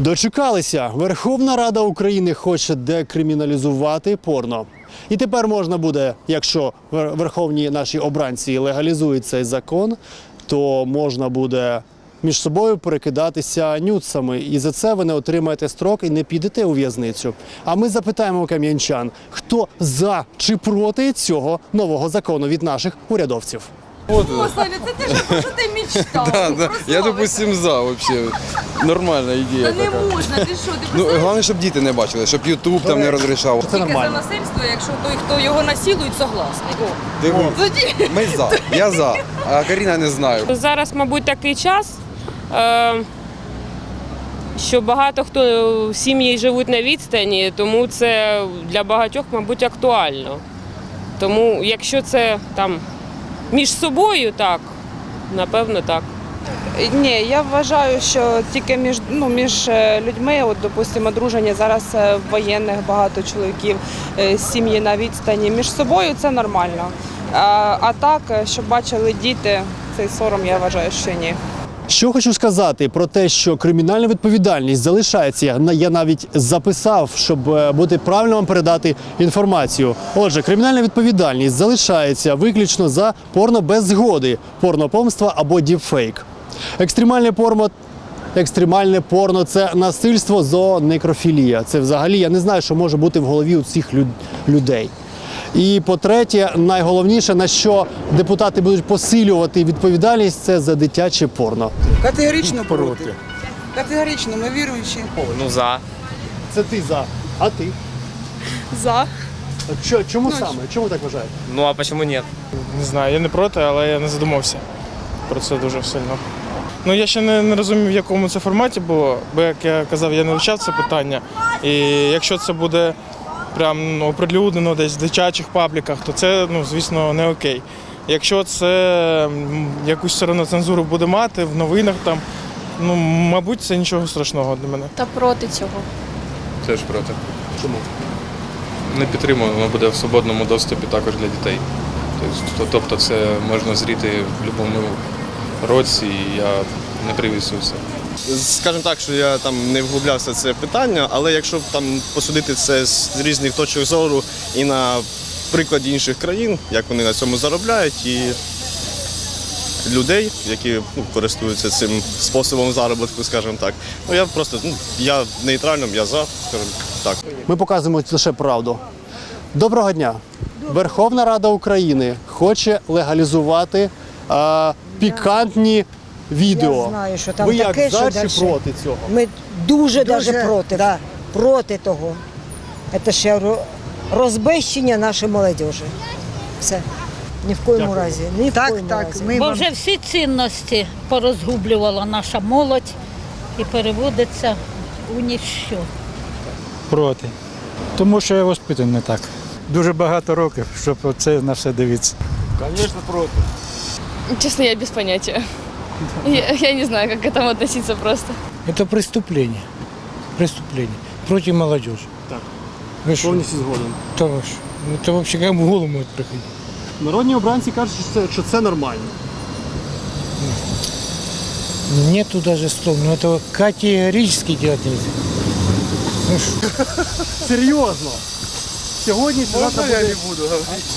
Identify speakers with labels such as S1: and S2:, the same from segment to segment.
S1: Дочекалися. Верховна Рада України хоче декриміналізувати порно. І тепер можна буде, якщо верховні наші обранці легалізують цей закон, то можна буде між собою перекидатися нюцами. І за це ви не отримаєте строк і не підете у в'язницю. А ми запитаємо кам'янчан, хто за чи проти цього нового закону від наших урядовців.
S2: Вот,
S3: О, Саня, це те, що, про що ти мечтав.
S2: да, да. Я, допустим, за вообще. Нормальна
S3: Та
S2: ідея
S3: не
S2: така.
S3: можна, ти що, ти
S2: Ну, головне, щоб діти не бачили, щоб Ютуб там не розрішав.
S1: Це
S3: Тільки за
S1: нормально.
S3: насильство, якщо той, хто його насилують, согласний. О,
S2: Диви,
S3: тоді
S2: ми за. Я за. А Каріна не знаю.
S4: Зараз, мабуть, такий час, е, що багато хто сім'ї живуть на відстані, тому це для багатьох, мабуть, актуально. Тому якщо це там між собою, так, напевно, так.
S5: Ні, я вважаю, що тільки між ну між е, людьми, от допустимо, друження зараз е, воєнних багато чоловіків, е, сім'ї на відстані між собою це нормально. А, а так, щоб бачили діти, цей сором, я вважаю, що ні.
S1: Що хочу сказати про те, що кримінальна відповідальність залишається. Я навіть записав, щоб е, бути правильно вам передати інформацію. Отже, кримінальна відповідальність залишається виключно за порно без згоди, порнопомства або діпфейк. Екстремальне порно. Екстремальне порно це насильство зоонекрофілія. Це взагалі я не знаю, що може бути в голові у цих людей. І по-третє, найголовніше, на що депутати будуть посилювати відповідальність, це за дитяче порно.
S6: Категорично проти. Категорично, ми віруючі.
S7: Ну за.
S1: Це ти за. А ти?
S5: За.
S1: чому саме? Чому так вважаєте?
S7: Ну а почему нет?
S8: Не знаю, я не проти, але я не задумався про це дуже сильно. Ну я ще не, не розумів, в якому це форматі було, бо як я казав, я не вивчав це питання. І якщо це буде прям ну, оприлюднено десь в дитячих пабліках, то це, ну, звісно, не окей. Якщо це якусь все одно цензуру буде мати в новинах там, ну, мабуть, це нічого страшного для мене.
S9: Та проти цього.
S10: Теж проти. Чому? Не підтримую, воно буде в свободному доступі також для дітей. Тобто, тобто це можна зріти в будь-якому році, і я не привісую це.
S7: Скажімо так, що я там не вглублявся в це питання, але якщо там посудити це з різних точок зору і на прикладі інших країн, як вони на цьому заробляють, і людей, які ну, користуються цим способом заробітку, скажімо так. Ну я просто ну, я нейтральним, я за, скажімо так.
S1: Ми показуємо лише правду. Доброго дня. Верховна Рада України хоче легалізувати а, пікантні відео.
S11: Я знаю, що там
S1: Ви як за
S11: що
S1: чи
S11: дальше.
S1: проти цього?
S11: Ми дуже,
S6: Дуже,
S11: даже проти.
S6: да.
S11: Проти того. Це ще ро- розбещення нашої молодежі. Все. Ні в коєму
S1: Дякую.
S11: разі. Ні в
S6: Так,
S11: коєму
S6: так,
S11: разі.
S6: ми
S9: Бо
S6: вам
S9: вже всі цінності порозгублювала наша молодь і переводиться у ніщо.
S8: Проти. Тому що я воспитаний не так. Дуже багато років, щоб це на все дивитися.
S9: Чесно, я без поняття. Я, я не знаю, як к этому относиться просто.
S8: Это преступление. Преступление. Против молодежи.
S1: Так.
S8: Вы что?
S1: Повністю згоден.
S8: То вы что? Ну, Это вообще как в голову может приходить.
S1: Народні обранці кажуть, що це, що це нормально.
S8: Нету даже слов. Ну этого категорически делать нельзя. Ну что?
S1: Серйозно. Сьогодні чи завтра буде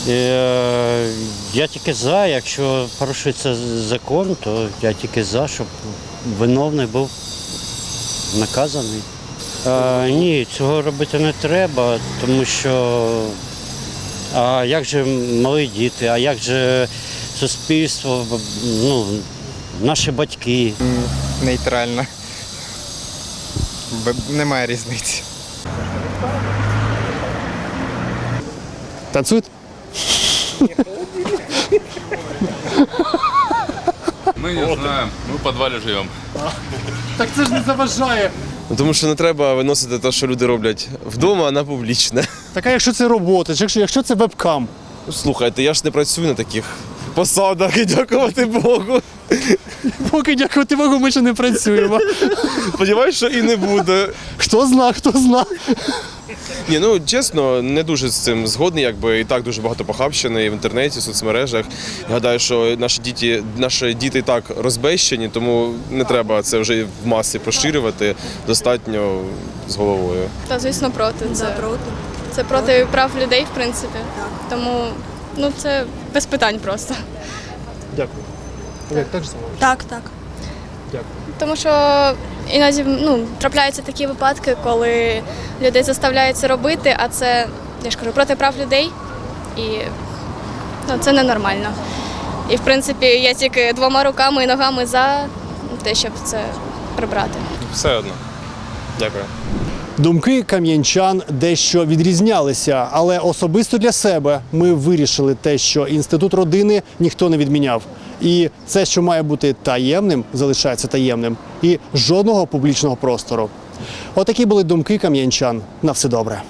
S12: Е, Я тільки за, якщо порушується закон, то я тільки за, щоб виновний був наказаний. Е, ні, цього робити не треба, тому що а як же малі діти, а як же суспільство, ну, наші батьки.
S2: Нейтральна. Немає різниці.
S1: Танцюють?
S10: Ми не знаємо, ми в підвалі живемо.
S1: Так це ж не заважає.
S7: Ну, Тому що не треба виносити те, що люди роблять вдома на публічне.
S1: Так а якщо це робота, чи якщо, якщо це вебкам,
S7: Ну, Слухайте, я ж не працюю на таких посадах і дякувати Богу.
S1: поки дякувати Богу, ми ще не працюємо.
S7: Сподіваюсь, що і не буде.
S1: Хто зна, хто зна.
S13: Ні, ну чесно, не дуже з цим згодний, якби і так дуже багато похабщини і в інтернеті, в соцмережах. Гадаю, що наші діти, наші діти і так розбещені, тому не треба це вже в масі поширювати. Достатньо з головою.
S14: Та звісно проти. Це проти. Це проти прав людей, в принципі. Тому ну це без питань просто.
S1: Дякую. Так?
S14: Так, так.
S1: Дякую.
S14: Тому що іноді ну, трапляються такі випадки, коли людей заставляють це робити, а це, я ж кажу, проти прав людей. І ну, це ненормально. І в принципі я тільки двома руками і ногами за те, щоб це прибрати.
S13: Все одно. Дякую.
S1: Думки кам'янчан дещо відрізнялися, але особисто для себе ми вирішили те, що інститут родини ніхто не відміняв. І це, що має бути таємним, залишається таємним, і жодного публічного простору. Отакі були думки кам'янчан. На все добре.